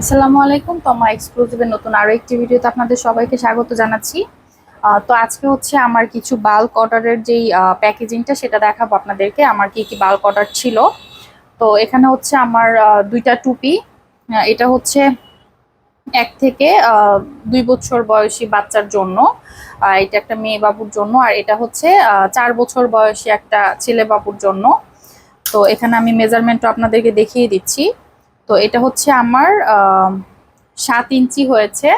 আসসালামু আলাইকুম, তোমা এক্সক্লুসিভের নতুন আরও একটি ভিডিওতে আপনাদের সবাইকে স্বাগত জানাচ্ছি। তো আজকে হচ্ছে আমার কিছু বাল্ক অর্ডারের যেই প্যাকেজিংটা সেটা দেখাবো আপনাদেরকে, আমার কি কি বাল্ক অর্ডার ছিল। তো এখানে হচ্ছে আমার দুইটা টুপি এটা হচ্ছে এক থেকে দুই বছর বয়সী বাচ্চার জন্য এটা একটা মেয়ে বাবুর জন্য, আর এটা হচ্ছে চার বছর বয়সী একটা ছেলে বাবুর জন্য। তো এখানে আমি মেজারমেন্টটা আপনাদেরকে দেখিয়ে দিচ্ছি। তো এটা হচ্ছে আমার সাত ইঞ্চি হয়েছে।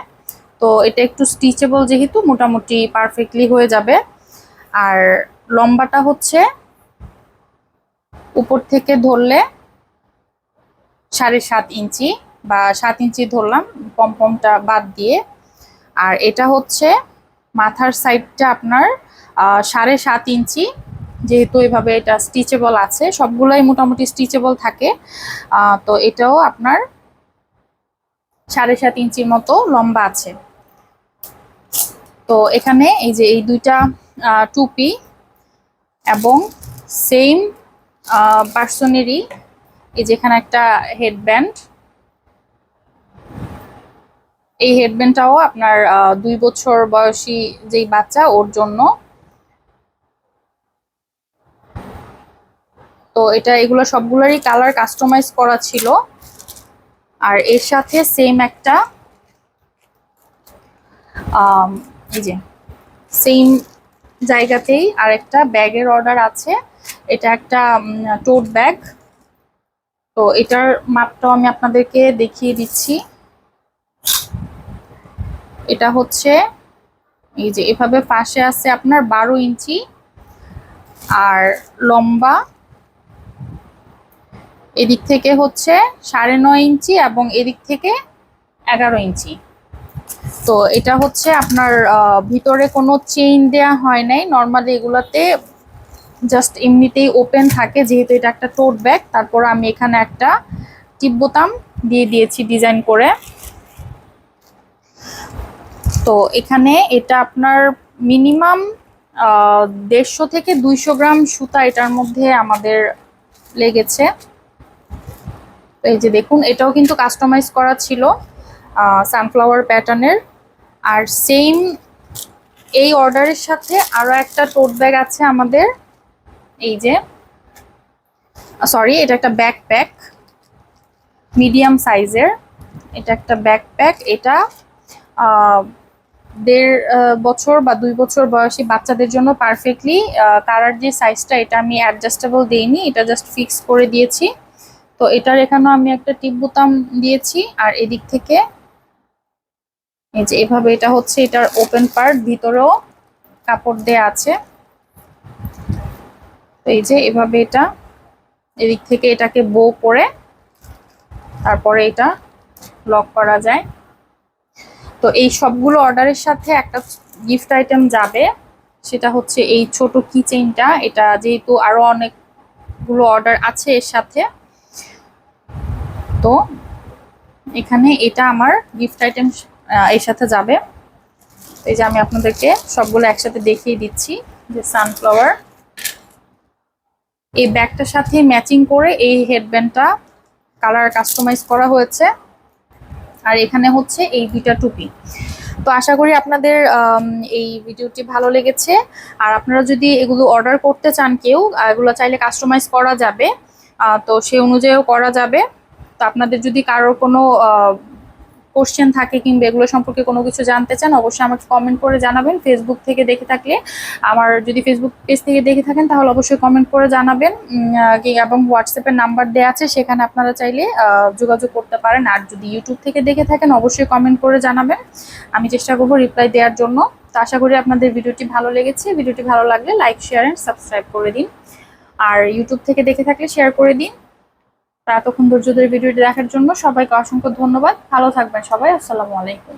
তো এটা একটু স্টিচেবল যেহেতু, মোটামুটি পারফেক্টলি হয়ে যাবে। আর লম্বাটা হচ্ছে উপর থেকে ধরলে সাড়ে সাত ইঞ্চি বা সাত ইঞ্চি ধরলাম পমপমটা বাদ দিয়ে। আর এটা হচ্ছে মাথার সাইডটা আপনার সাড়ে সাত ইঞ্চি। যেহেতু এভাবে এটা স্টিচেবল আছে, সবগুলাই মোটামুটি স্টিচেবল থাকে। তো এটাও আপনার সাড়ে সাত ইঞ্চির মতো লম্বা আছে। তো এখানে এই যে এই দুইটা টুপি এবং সেম পার্সনেরই এই যেখানে একটা হেডব্যান্ড এই হেডব্যান্ডটাও আপনার দুই বছর বয়সী যেই বাচ্চা, ওর জন্য তো এটা এগুলো সবগুলোরই কালার কাস্টমাইজ করা ছিল। আর এর সাথে সেম একটা এই যে সেম জায়গাতেই আর একটা ব্যাগের অর্ডার আছে। এটা একটা টোট ব্যাগ তো এটার মাপটাও আমি আপনাদেরকে দেখিয়ে দিচ্ছি। এটা হচ্ছে, এই যে, এভাবে পাশে আছে আপনার বারো ইঞ্চি। আর লম্বা এদিক থেকে হচ্ছে সাড়ে নয় ইঞ্চি এবং এদিক থেকে এগারো ইঞ্চি। তো এটা হচ্ছে আপনার ভিতরে কোনো চেইন দেয়া হয় নাই। নর্মালি এগুলাতে জাস্ট এমনিতেই ওপেন থাকে, যেহেতু এটা একটা টোট ব্যাগ তারপর আমি এখানে একটা টিপ বোতাম দিয়ে দিয়েছি ডিজাইন করে। তো এখানে এটা আপনার মিনিমাম দেড়শো থেকে দুইশো গ্রাম সুতা এটার মধ্যে আমাদের লেগেছে। এই যে দেখুন, এটাও কিন্তু কাস্টমাইজ করা ছিল সানফ্লাওয়ার প্যাটার্নের আর সেম এই অর্ডারের সাথে আরও একটা টোট ব্যাগ আছে আমাদের। এই যে সরি এটা একটা ব্যাকপ্যাক মিডিয়াম সাইজের এটা একটা ব্যাকপ্যাক এটা দেড় বছর বা দুই বছর বয়সী বাচ্চাদের জন্য পারফেক্টলি তারার যে সাইজটা এটা আমি অ্যাডজাস্টেবল দিইনি, এটা জাস্ট ফিক্স করে দিয়েছি। তো এটার এখানেও আমি একটা টিপ বোতাম দিয়েছি, আর এদিক থেকে এই যে এভাবে এটা হচ্ছে এটার ওপেন পার্ট ভিতরেও কাপড় দেয়া আছে। তো এই যে এভাবে এটা, এদিক থেকে এটাকে বো করে তারপরে এটা লক করা যায়। তো এই সবগুলো অর্ডারের সাথে একটা গিফট আইটেম যাবে, সেটা হচ্ছে এই ছোট কিচেনটা এটা যেহেতু আরও অনেকগুলো অর্ডার আছে এর সাথে তো এখানে এটা আমার গিফট আইটেম এর সাথে যাবে। এই যে আমি আপনাদেরকে সবগুলো একসাথে দেখিয়ে দিচ্ছি, যে সানফ্লাওয়ার এই ব্যাগটার সাথে ম্যাচিং করে এই হেডব্যান্ডটা কালার কাস্টমাইজ করা হয়েছে। আর এখানে হচ্ছে এই দুইটা টুপি। তো আশা করি আপনাদের এই ভিডিওটি ভালো লেগেছে। আর আপনারা যদি এগুলো অর্ডার করতে চান কেউ এগুলো চাইলে কাস্টমাইজ করা যাবে তো সেই অনুযায়ীও করা যাবে। তো আপনাদের যদি কারোর কোনো কোশ্চেন থাকে কিংবা এগুলো সম্পর্কে কোনো কিছু জানতে চান, অবশ্যই আমাকে কমেন্ট করে জানাবেন। ফেসবুক থেকে দেখে থাকলে, আমার যদি ফেসবুক পেজ থেকে দেখে থাকেন, তাহলে অবশ্যই কমেন্ট করে জানাবেন। এবং হোয়াটসঅ্যাপের নাম্বার দেওয়া আছে, সেখানে আপনারা চাইলে যোগাযোগ করতে পারেন। আর যদি ইউটিউব থেকে দেখে থাকেন, অবশ্যই কমেন্ট করে জানাবেন। আমি চেষ্টা করব রিপ্লাই দেওয়ার জন্য। তো আশা করি আপনাদের ভিডিওটি ভালো লেগেছে। ভিডিওটি ভালো লাগলে লাইক শেয়ার এন্ড সাবস্ক্রাইব করে দিন। আর ইউটিউব থেকে দেখে থাকলে শেয়ার করে দিন। এতক্ষণ ধৈর্য ধরে ভিডিওটি দেখার জন্য সবাইকে অসংখ্য ধন্যবাদ। ভালো থাকবেন সবাই। আসসালামু আলাইকুম।